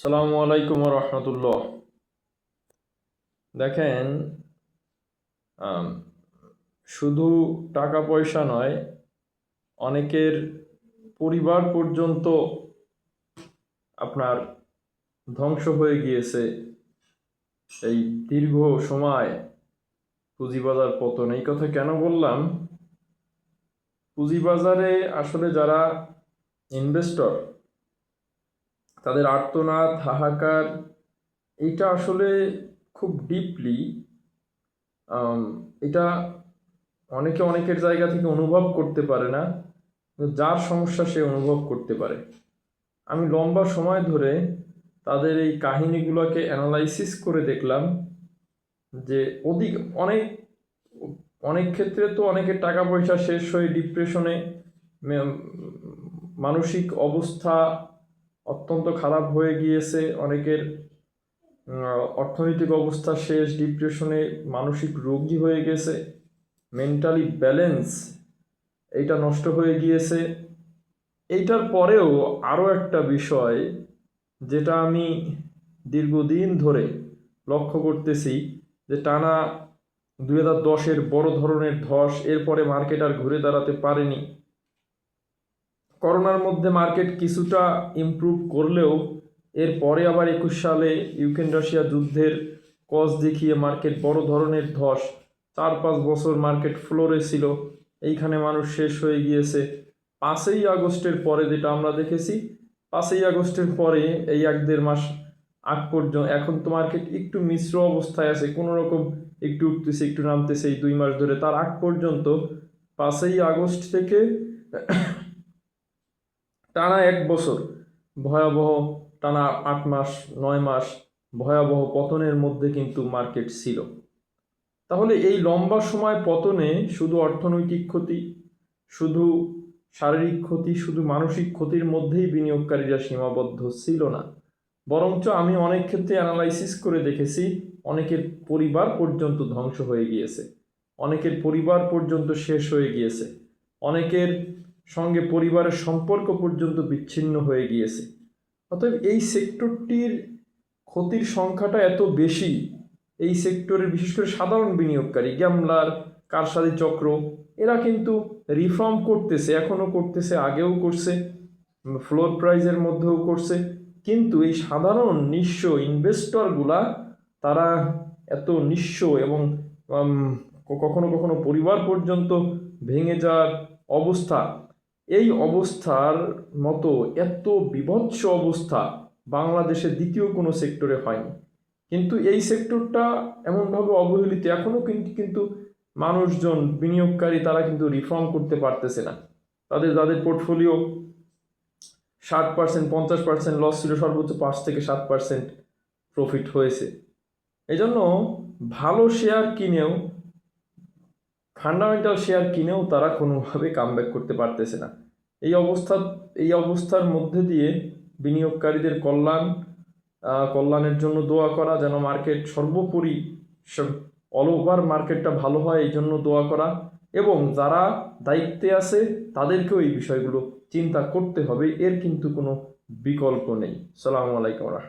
সালামু আলাইকুম রহমতুল্লাহ। দেখেন শুধু টাকা পয়সা নয়, অনেকের পরিবার পর্যন্ত আপনার ধ্বংস হয়ে গিয়েছে। এই দীর্ঘ সময় পুঁজিবাজার পতন, এই কথা কেন বললাম? পুঁজিবাজারে আসলে যারা ইনভেস্টর তাদের আর্তনাদ, হাহাকার, এইটা আসলে খুব ডিপলি এটা অনেকে অনেকের জায়গা থেকে অনুভব করতে পারে না যার সমস্যা সে অনুভব করতে পারে। আমি লম্বা সময় ধরে তাদের এই কাহিনীগুলোকে অ্যানালাইসিস করে দেখলাম যে অধিক, অনেক অনেক ক্ষেত্রে তো অনেকের টাকা পয়সা শেষ হয়ে ডিপ্রেশনে মানসিক অবস্থা অত্যন্ত খারাপ হয়ে গিয়েছে। অনেকের অর্থনৈতিক অবস্থা শেষ ডিপ্রেশনে মানসিক রোগী হয়ে গেছে। মেন্টালি ব্যালেন্স এইটা নষ্ট হয়ে গিয়েছে। এইটার পরেও আরও একটা বিষয় যেটা আমি দীর্ঘদিন ধরে লক্ষ্য করতেছি যে টানা দুই হাজার দশের বড় ধরনের ধস, এরপরে মার্কেট আর ঘুরে দাঁড়াতে পারেনি। করোনার মধ্যে মার্কেট কিছুটা ইমপ্রুভ করলেও এরপরে আবার একুশ সালে ইউক্রেন রাশিয়া যুদ্ধের কজ দেখিয়ে মার্কেট বড় ধরনের ধস। চার পাঁচ বছর মার্কেট ফ্লোরে ছিল। এইখানে মানুষ শেষ হয়ে গিয়েছে। পাঁচই আগস্টের পরে যেটা আমরা দেখেছি, পাঁচই আগস্টের পরে এই এক দেড় মাস আগ পর্যন্ত এখন তো মার্কেট একটু মিশ্র অবস্থায় আছে। কোনো রকম একটু উঠতেছে, একটু নামতেছে এই দুই মাস ধরে। তার আগ পর্যন্ত পাঁচই আগস্ট থেকে টানা এক বছর, ভয়াবহ টানা আট মাস, নয় মাস, ভয়াবহ পতনের মধ্যে কিন্তু মার্কেট ছিল। তাহলে এই লম্বা সময় পতনে শুধু অর্থনৈতিক ক্ষতি, শুধু শারীরিক ক্ষতি, শুধু মানসিক ক্ষতির মধ্যেই বিনিয়োগকারীরা সীমাবদ্ধ ছিল না। বরঞ্চ আমি অনেক ক্ষেত্রে অ্যানালাইসিস করে দেখেছি, অনেকের পরিবার পর্যন্ত ধ্বংস হয়ে গিয়েছে, অনেকের পরিবার পর্যন্ত শেষ হয়ে গিয়েছে, অনেকের সঙ্গে পরিবারের সম্পর্ক পর্যন্ত বিচ্ছিন্ন হয়ে গিয়েছে। অতএব এই সেক্টরটির ক্ষতির সংখ্যাটা এত বেশি, এই সেক্টরের বিশেষ করে সাধারণ বিনিয়োগকারী, গ্যামলার কারসাদি চক্র, এরা কিন্তু রিফর্ম করতেছে এখনও করতেছে, আগেও করছে, ফ্লোর প্রাইজের মধ্যেও করছে। কিন্তু এই সাধারণ নিঃস্ব ইনভেস্টরগুলা, তারা এত নিঃস্ব এবং কখনো কখনো পরিবার পর্যন্ত ভেঙে যাওয়ার অবস্থা এই অবস্থার মতো এত বিভৎস অবস্থা বাংলাদেশের দ্বিতীয় কোনো সেক্টরে হয়নি। কিন্তু এই সেক্টরটা এমনভাবে অবহেলিত এখনও কিন্তু কিন্তু মানুষজন, বিনিয়োগকারী তারা কিন্তু রিফর্ম করতে পারতেছে না। তাদের যাদের পোর্টফোলিও ষাট পার্সেন্ট পঞ্চাশ পার্সেন্ট লস ছিল, সর্বোচ্চ পাঁচ থেকে সাত পার্সেন্ট প্রফিট হয়েছে। এই জন্য ভালো শেয়ার কিনেও ফান্ডামেন্টাল শেয়ার কিনেও তারা কোনোভাবে কামব্যাক করতে পারতেছে না। এই অবস্থা, এই অবস্থার মধ্যে দিয়ে বিনিয়োগকারীদের কল্যাণ কল্যাণের জন্য দোয়া করা, যেন মার্কেট সর্বোপরি অল ওভার মার্কেটটা ভালো হয়, এই জন্য দোয়া করা। এবং যারা দায়িত্বে আছে, তাদেরকেও এই বিষয়গুলো চিন্তা করতে হবে, এর কিন্তু কোনো বিকল্প নেই। সালামু আলাইকুম রহমতুল্লাহ।